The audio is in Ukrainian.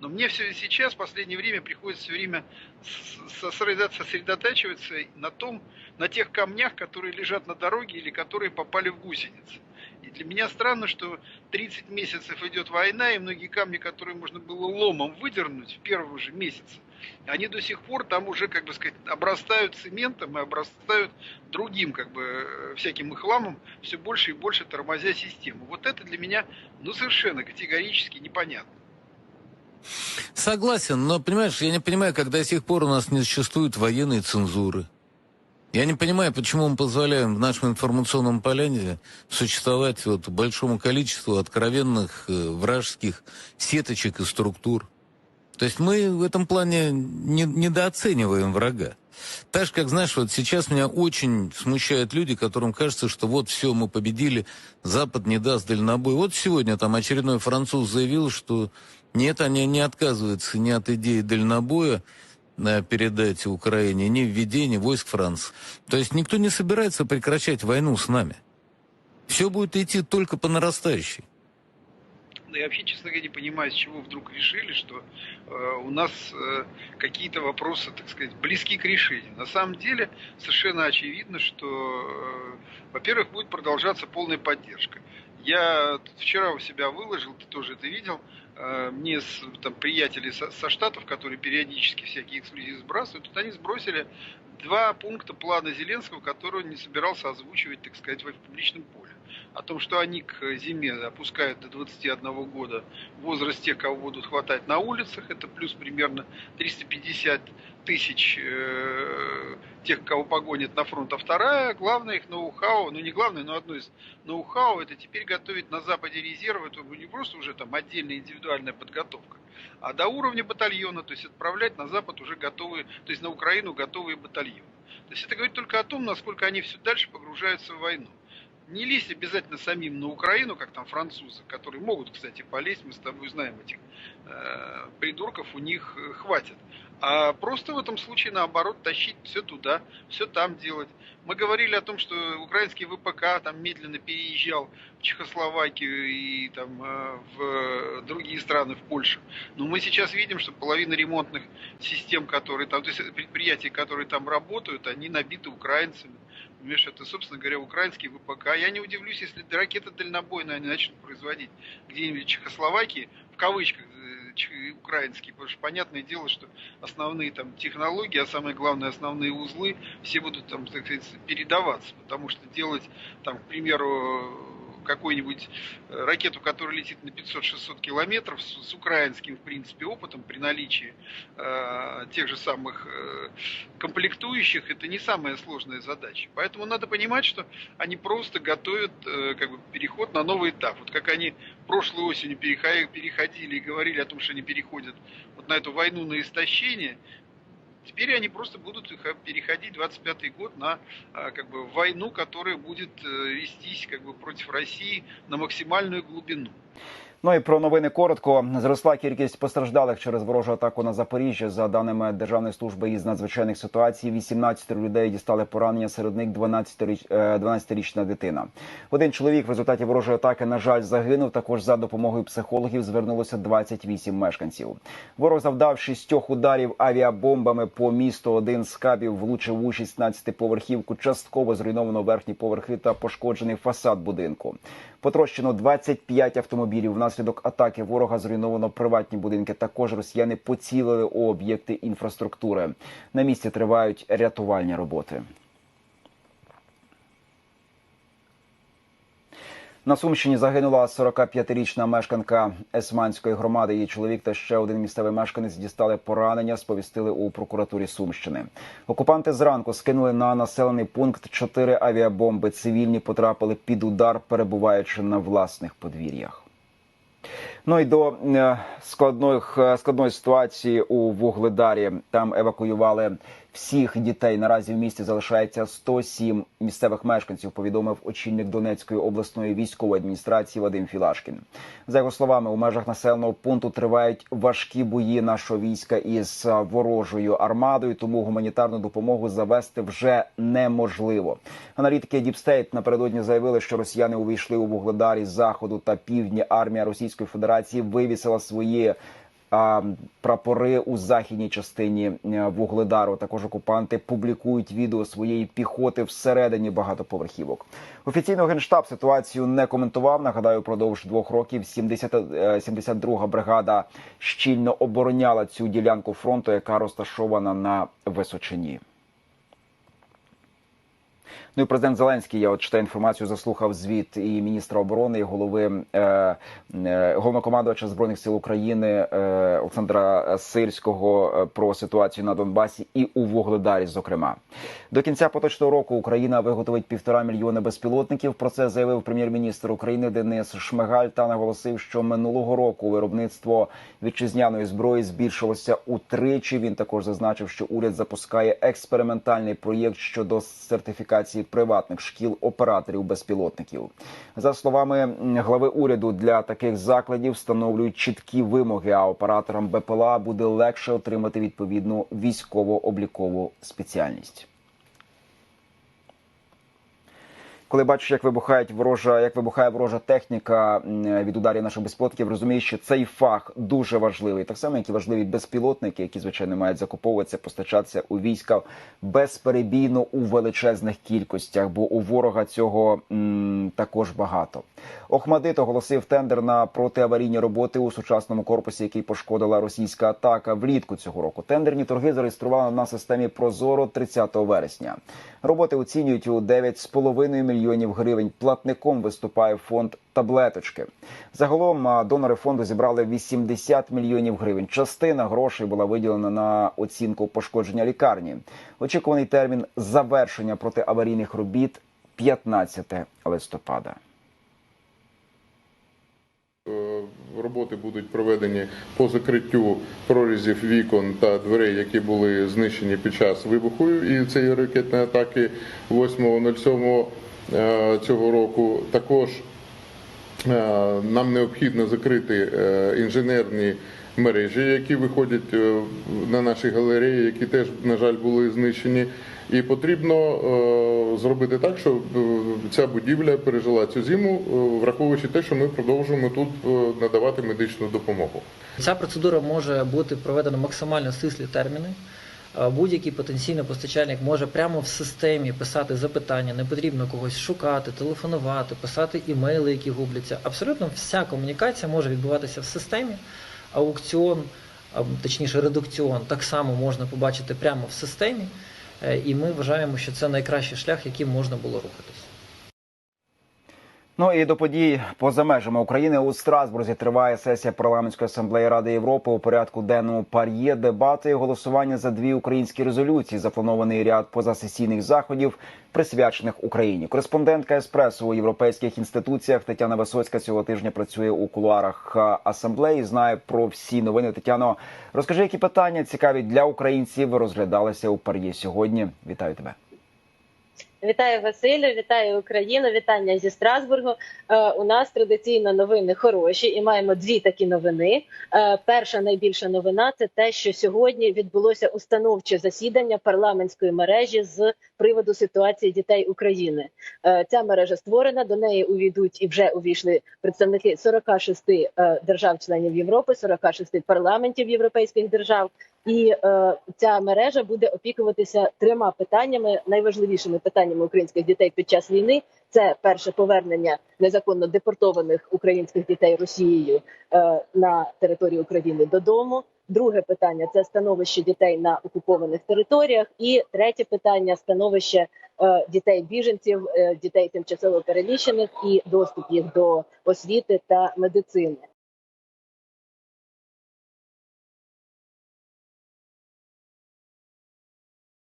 Но мне все сейчас, в последнее время, приходится все время сосредотачиваться на том, на тех камнях, которые лежат на дороге или которые попали в гусеницы. И для меня странно, что 30 месяцев идет война, и многие камни, которые можно было ломом выдернуть в первые же месяцы, они до сих пор там уже, как бы сказать, обрастают цементом и обрастают другим, как бы, всяким хламом, все больше и больше тормозя систему. Вот это для меня, ну, совершенно категорически непонятно. Согласен, но, понимаешь, я не понимаю, как до сих пор у нас не существует военной цензуры. Я не понимаю, почему мы позволяем в нашем информационном поляне существовать вот большому количеству откровенных э, вражеских сеточек и структур. То есть мы в этом плане не, недооцениваем врага. Так же, как, знаешь, вот сейчас меня очень смущают люди, которым кажется, что вот все, мы победили, Запад не даст дальнобой. Вот сегодня там очередной француз заявил, что нет, они не отказываются ни от идеи дальнобоя, передать Украине, ни введение войск Франции. То есть никто не собирается прекращать войну с нами. Все будет идти только по нарастающей. Да я вообще, честно говоря, не понимаю, с чего вдруг решили, что э, у нас э, какие-то вопросы, так сказать, близки к решению. На самом деле совершенно очевидно, что, э, во-первых, будет продолжаться полная поддержка. Я вчера у себя выложил, ты тоже это видел, Э, мне там, приятели со, со Штатов, которые периодически всякие эксклюзивы сбрасывают, тут они сбросили два пункта плана Зеленского, который он не собирался озвучивать, так сказать, в публичном поле. О том, что они к зиме опускают до 21 года возраст тех, кого будут хватать на улицах, это плюс примерно 350 тысяч э, тех, кого погонят на фронт, а вторая, главное их ноу-хау, ну не главное, но одно из ноу-хау, это теперь готовить на Западе резервы, это не просто уже там отдельная индивидуальная подготовка, а до уровня батальона, то есть отправлять на Запад уже готовые, то есть на Украину готовые батальоны. То есть это говорит только о том, насколько они все дальше погружаются в войну не лезть обязательно самим на Украину, как там французы, которые могут, кстати, полезть, мы с тобой знаем этих э, придурков, у них э, хватит. А просто в этом случае, наоборот, тащить все туда, все там делать. Мы говорили о том, что украинский ВПК там медленно переезжал в Чехословакию и там э, в другие страны, в Польшу. Но мы сейчас видим, что половина ремонтных систем, которые там, то есть предприятий, которые там работают, они набиты украинцами. Понимаешь, это, собственно говоря, украинский ВПК. Я не удивлюсь, если ракеты дальнобойные они начнут производить где-нибудь в Чехословакии, в кавычках, э, украинские, потому что понятное дело, что основные там технологии, а самое главное основные узлы, все будут там, так сказать, передаваться, потому что делать там, к примеру, какую-нибудь э, ракету, которая летит на 500-600 километров с, с украинским, в принципе, опытом при наличии э, тех же самых э, комплектующих, это не самая сложная задача. Поэтому надо понимать, что они просто готовят э, как бы, переход на новый этап. Вот как они прошлой осенью переходили и говорили о том, что они переходят вот на эту войну на истощение, Теперь они просто будут переходить 25 год на а, как бы, войну, которая будет э, вестись как бы, против России на максимальную глубину. Ну і про новини коротко зросла кількість постраждалих через ворожу атаку на Запоріжжя. За даними Державної служби із надзвичайних ситуацій, 18 людей дістали поранення. Серед них 12-річна дитина. Один чоловік в результаті ворожої атаки, на жаль, загинув. Також за допомогою психологів звернулося 28 мешканців. Ворог завдав шістьох ударів авіабомбами по місту. Один з кабів влучив у 16-поверхівку. Частково зруйновано верхні поверхи та пошкоджений фасад будинку. Потрощено 25 автомобілів. Внаслідок атаки ворога зруйновано приватні будинки. Також росіяни поцілили у об'єкти інфраструктури. На місці тривають рятувальні роботи. На Сумщині загинула 45-річна мешканка Есманської громади. Її чоловік та ще один місцевий мешканець дістали поранення. Сповістили у прокуратурі Сумщини. Окупанти зранку скинули на населений пункт чотири авіабомби. Цивільні потрапили під удар, перебуваючи на власних подвір'ях. Ну і до е, складних е, складної ситуації у Вугледарі там евакуювали всіх дітей. Наразі в місті залишається 107 місцевих мешканців. Повідомив очільник Донецької обласної військової адміністрації Вадим Філашкін. За його словами, у межах населеного пункту тривають важкі бої нашого війська із ворожою армадою. Тому гуманітарну допомогу завести вже неможливо. Аналітики Діпстейт напередодні заявили, що росіяни увійшли у вугледарі заходу та півдня. Армія Російської Федерації вивісила свої прапори у західній частині е, вугледару. Також окупанти публікують відео своєї піхоти всередині багатоповерхівок. Офіційно генштаб ситуацію не коментував. Нагадаю, продовж двох років 70, е, 72-га бригада щільно обороняла цю ділянку фронту, яка розташована на Височині. Ну і президент Зеленський, я от читаю інформацію, заслухав звіт і міністра оборони, і голови е, е, головнокомандувача збройних сил України е, Олександра Сирського е, про ситуацію на Донбасі і у Вугледарі. Зокрема, до кінця поточного року Україна виготовить півтора мільйони безпілотників. Про це заявив прем'єр-міністр України Денис Шмигаль та наголосив, що минулого року виробництво вітчизняної зброї збільшилося утричі. Він також зазначив, що уряд запускає експериментальний проєкт щодо сертифікації приватних шкіл операторів безпілотників. За словами глави уряду, для таких закладів встановлюють чіткі вимоги. А операторам БПЛА буде легше отримати відповідну військово-облікову спеціальність. Коли бачиш, як вибухають ворожа, як вибухає ворожа техніка від ударів наших безпілотників, розумієш, що цей фах дуже важливий. Так само, як і важливі безпілотники, які звичайно мають закуповуватися, постачатися у війська безперебійно у величезних кількостях, бо у ворога цього м, також багато. Охмадит оголосив тендер на протиаварійні роботи у сучасному корпусі, який пошкодила російська атака влітку цього року. Тендерні торги зареєстрували на системі Прозоро 30 вересня. Роботи оцінюють у 9,5 мільйонів гривень. Платником виступає фонд таблеточки. Загалом донори фонду зібрали 80 мільйонів гривень. Частина грошей була виділена на оцінку пошкодження лікарні. Очікуваний термін завершення протиаварійних робіт 15 листопада. Е, Роботи будуть проведені по закриттю прорізів вікон та дверей, які були знищені під час вибуху і цієї ракетної атаки 8.07 е, цього року. Також е, нам необхідно закрити інженерні мережі, які виходять е, на наші галереї, які теж, на жаль, були знищені. І потрібно е, зробити так, щоб е, ця будівля пережила цю зиму, враховуючи те, що ми продовжуємо тут надавати медичну допомогу. Ця процедура може бути проведена максимально стислі терміни. Будь-який потенційний постачальник може прямо в системі писати запитання, не потрібно когось шукати, телефонувати, писати імейли, які губляться. Абсолютно вся комунікація може відбуватися в системі. Аукціон, точніше редукціон, так само можна побачити прямо в системі. Е, І ми вважаємо, що це найкращий шлях, яким можна було рухатись. Ну і до подій поза межами України у Страсбурзі триває сесія парламентської асамблеї Ради Європи у порядку денному пар'є дебати і голосування за дві українські резолюції. Запланований ряд позасесійних заходів, присвячених Україні. Кореспондентка еспресо у європейських інституціях Тетяна Висоцька цього тижня працює у кулуарах асамблеї. Знає про всі новини. Тетяно, розкажи, які питання цікаві для українців розглядалися у пар'є сьогодні. Вітаю тебе. Вітаю Василю, вітаю Україну, вітання зі Страсбургу. Е, у нас традиційно новини хороші, і маємо дві такі новини. Е, перша найбільша новина це те, що сьогодні відбулося установче засідання парламентської мережі з приводу ситуації дітей України. Е, ця мережа створена. До неї увійдуть і вже увійшли представники 46 е, держав-членів Європи, 46 парламентів європейських держав. І ця мережа буде опікуватися трьома питаннями, найважливішими питаннями українських дітей під час війни. Це перше повернення незаконно депортованих українських дітей Росією е, на територію України додому. Друге питання це становище дітей на окупованих територіях. І третє питання становище е, дітей біженців, е, дітей тимчасово переміщених і доступ їх до освіти та медицини.